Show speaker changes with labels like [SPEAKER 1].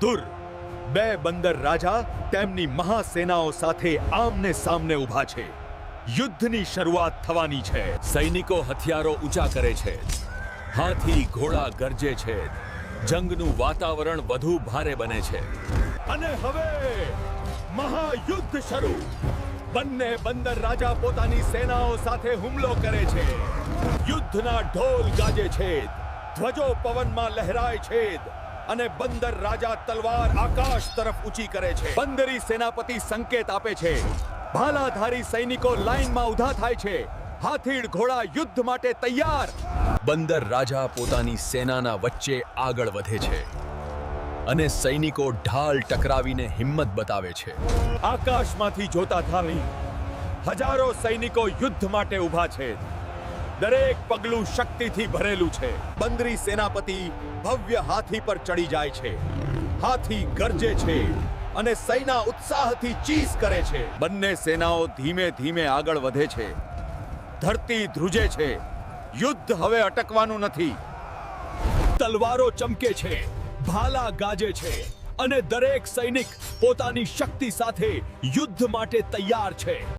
[SPEAKER 1] દુર બે બંદર રાજા તેમની મહાસેનાઓ સાથે આમને સામને ઊભા છે. યુદ્ધની શરૂઆત થવાની છે. સૈનિકો હથિયારો ઊંચા કરે છે. હાથી ઘોડા ગરજે છે. જંગનું વાતાવરણ વધુ ભારે બને છે. અને હવે મહાયુદ્ધ શરૂ. બંને બંદર રાજા પોતાની સેનાઓ સાથે હુમલો કરે છે. યુદ્ધના ઢોલ ગાજે છે. ધ્વજો પવનમાં લહેરાય છે. અને બંદર રાજા તલવાર આકાશ તરફ ઊંચી કરે છે. બંદરી સેનાપતિ સંકેત આપે છે. ભાલાધારી સૈનિકો લાઈનમાં ઊભા થાય છે. હાથીડ ઘોડા યુદ્ધ માટે તૈયાર. બંદર રાજા પોતાની સેનાના વચ્ચે આગળ વધે છે. અને સૈનિકો ઢાલ ટકરાવીને હિંમત બતાવે છે. આકાશમાંથી જોતા થાવી હજારો સૈનિકો યુદ્ધ માટે ઊભા છે. દરેક પગલું શક્તિથી ભરેલું છે. બંદરી સેનાપતિ ભવ્ય હાથી પર ચડી જાય છે. હાથી ગરજે છે અને સૈના ઉત્સાહથી ચીસ કરે છે. બંને સેનાઓ ધીમે ધીમે આગળ વધે છે. ધરતી ધ્રુજે છે. યુદ્ધ હવે અટકવાનું નથી. તલવારો ચમકે છે. ભાલા ગાજે છે અને દરેક સૈનિક પોતાની શક્તિ સાથે યુદ્ધ માટે તૈયાર છે.